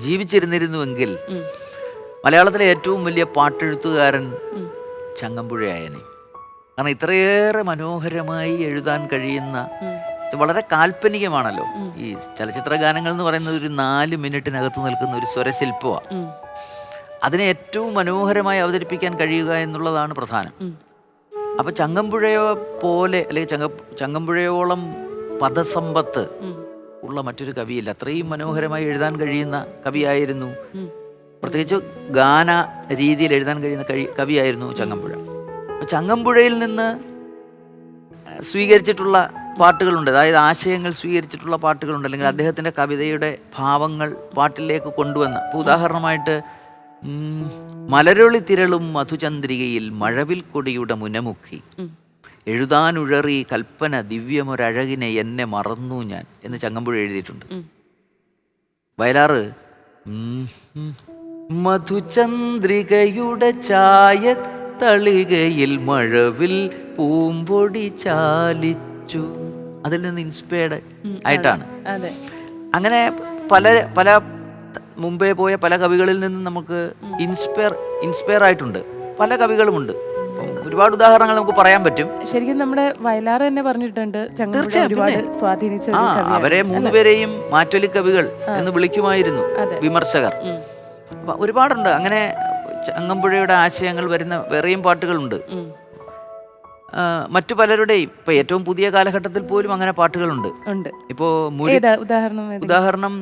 ജീവിച്ചിരുന്നിരുന്നുവെങ്കിൽ മലയാളത്തിലെ ഏറ്റവും വലിയ പാട്ടെഴുത്തുകാരൻ. ചങ്ങമ്പുഴയായനെ. കാരണം ഇത്രയേറെ മനോഹരമായി എഴുതാൻ കഴിയുന്ന ഇത് വളരെ കാൽപ്പനികമാണല്ലോ. ഈ ചലച്ചിത്ര ഗാനങ്ങൾ എന്ന് പറയുന്നത് ഒരു നാല് മിനിറ്റിനകത്ത് നിൽക്കുന്ന ഒരു സ്വരശില്പമാണ്. അതിനെ ഏറ്റവും മനോഹരമായി അവതരിപ്പിക്കാൻ കഴിയുക എന്നുള്ളതാണ് പ്രധാനം. ഉം. അപ്പൊ ചങ്ങമ്പുഴയോ പോലെ അല്ലെങ്കിൽ ചങ്ങ ചങ്ങമ്പുഴയോളം പദസമ്പത്ത് ഉള്ള മറ്റൊരു കവിയില്ല. അത്രയും മനോഹരമായി എഴുതാൻ കഴിയുന്ന കവിയായിരുന്നു. പ്രത്യേകിച്ച് ഗാന രീതിയിൽ എഴുതാൻ കഴിയുന്ന കഴി- കവിയായിരുന്നു ചങ്ങമ്പുഴ. ചങ്ങമ്പുഴയിൽ നിന്ന് സ്വീകരിച്ചിട്ടുള്ള പാട്ടുകളുണ്ട്. അതായത് ആശയങ്ങൾ സ്വീകരിച്ചിട്ടുള്ള പാട്ടുകളുണ്ട്. അല്ലെങ്കിൽ അദ്ദേഹത്തിന്റെ കവിതയുടെ ഭാവങ്ങൾ പാട്ടിലേക്ക് കൊണ്ടുവന്ന. ഇപ്പോൾ ഉദാഹരണമായിട്ട് മലരൊളി തിരളും മധുചന്ദ്രികയിൽ മഴവിൽ കൊടിയുടെ മുനമുക്കി. എഴുതാനുഴറി കൽപ്പന ദിവ്യമൊരഴകിനെ എന്നെ മറന്നു ഞാൻ എന്ന് ചങ്ങമ്പുഴ എഴുതിയിട്ടുണ്ട്. വയലാറ്. മധുചന്ദ്രികയുടെ ചായ തളികയിൽ മഴവിൽ പൂമ്പൊടി ചാലിച്ചു. അതിൽ നിന്ന് ഇൻസ്പയർഡ് ആയിട്ടാണ്. അങ്ങനെ പല പല മുമ്പേ പോയ പല കവികളിൽ നിന്നും നമുക്ക് ഇൻസ്പയർ ഇൻസ്പയർ ആയിട്ടുണ്ട്. പല കവികളുമുണ്ട്. ഒരുപാട് ഉദാഹരണങ്ങൾ നമുക്ക് പറയാൻ പറ്റും. ശരിക്കും നമ്മുടെ വയലാർ തന്നെ പറഞ്ഞിട്ടുണ്ട്. തീർച്ചയായും. സ്വാധീനിച്ച. അവരെ മൂന്നുപേരെയും മാറ്റൊലി കവികൾ എന്ന് വിളിക്കുമായിരുന്നു വിമർശകർ. ഒരുപാടുണ്ട്. അങ്ങനെ ചങ്ങമ്പുഴയുടെ ആശയങ്ങൾ വരുന്ന വേറെയും പാട്ടുകളുണ്ട്. മറ്റു പലരുടെയും ഇപ്പൊ ഏറ്റവും പുതിയ കാലഘട്ടത്തിൽ പോലും അങ്ങനെ പാട്ടുകളുണ്ട്. ഇപ്പോ ഉദാഹരണം? ഉദാഹരണം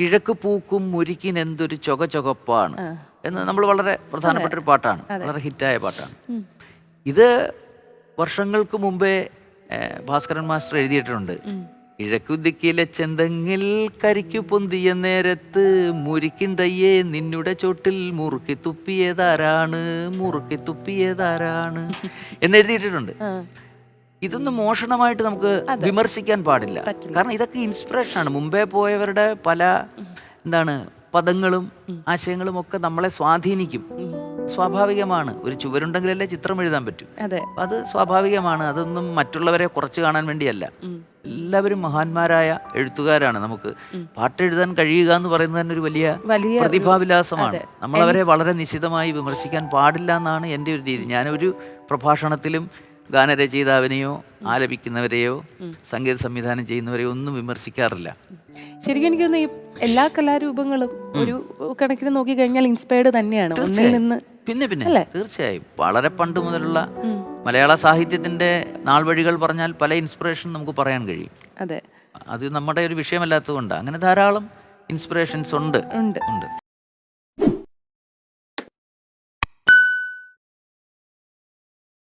കിഴക്ക് പൂക്കും മുരിക്കിനെന്തൊരു ചൊക ചൊകപ്പാണ്. എന്ന് നമ്മൾ വളരെ പ്രധാനപ്പെട്ട ഒരു പാട്ടാണ്. വളരെ ഹിറ്റായ പാട്ടാണ്. ഇത് വർഷങ്ങൾക്ക് മുമ്പേ ഭാസ്കരൻ മാസ്റ്റർ എഴുതിയിട്ടുണ്ട്. കിഴക്കുദിക്കിലെ ചെന്തെങ്ങിൽ കരിക്കു പൊന്തിയ നേരത്ത് മുരിക്കിൻ തയ്യേ നിന്നുടെ ചോട്ടിൽ മുറുക്കി തുപ്പിയതാരാണ് മുറുക്കി തുപ്പിയതാരാണ് എന്നെഴുതിയിട്ടുണ്ട് ആ. ഇതൊന്നും മോഷണമായിട്ട് നമുക്ക് വിമർശിക്കാൻ പാടില്ല. കാരണം ഇതൊക്കെ ഇൻസ്പിറേഷൻ ആണ് മുമ്പേ പോയവരുടെ പല എന്താണ് പദങ്ങളും ആശയങ്ങളും ഒക്കെ നമ്മളെ സ്വാധീനിക്കും. സ്വാഭാവികമാണ്. ഒരു ചുവരുണ്ടെങ്കിലല്ലേ ചിത്രം എഴുതാൻ പറ്റൂ. അതെ. സ്വാഭാവികമാണ്. അതൊന്നും മറ്റുള്ളവരെ കുറച്ച് കാണാൻ വേണ്ടിയല്ല. എല്ലാവരും മഹാന്മാരായ എഴുത്തുകാരാണ് നമുക്ക്. പാട്ട് എഴുതാൻ കഴിയുക എന്ന് പറയുന്നത് തന്നെ ഒരു വലിയ പ്രതിഭാവിലാസമാണ്. നമ്മളവരെ വളരെ നിശിതമായി വിമർശിക്കാൻ പാടില്ല എന്നാണ് എന്റെ ഒരു രീതി. ഞാനൊരു പ്രഭാഷണത്തിലും ഗാനരചയിതാവിനെയോ ആലപിക്കുന്നവരെയോ സംഗീത സംവിധാനം ചെയ്യുന്നവരെയോ ഒന്നും വിമർശിക്കാറില്ല. ശരിക്കും എനിക്കൊന്ന് ഈ എല്ലാ കലാരൂപങ്ങളും ഒരു കണക്കിന് നോക്കി കഴിഞ്ഞാൽ ഇൻസ്പയർഡ് തന്നെയാണ്. ഒന്നിൽ നിന്ന് പിന്നെ പിന്നെ അല്ലേ? തീർച്ചയായും. വളരെ പണ്ട് മുതലുള്ള മലയാള സാഹിത്യത്തിന്റെ നാൾ വഴികൾ പറഞ്ഞാൽ പല ഇൻസ്പിറേഷൻ നമുക്ക് പറയാൻ കഴിയും. അതെ. അത് നമ്മുടെ ഒരു വിഷയമല്ലാത്തതുകൊണ്ട്. അങ്ങനെ ധാരാളം ഇൻസ്പിറേഷൻസ് ഉണ്ട്. ഉണ്ട്. ഉണ്ട്.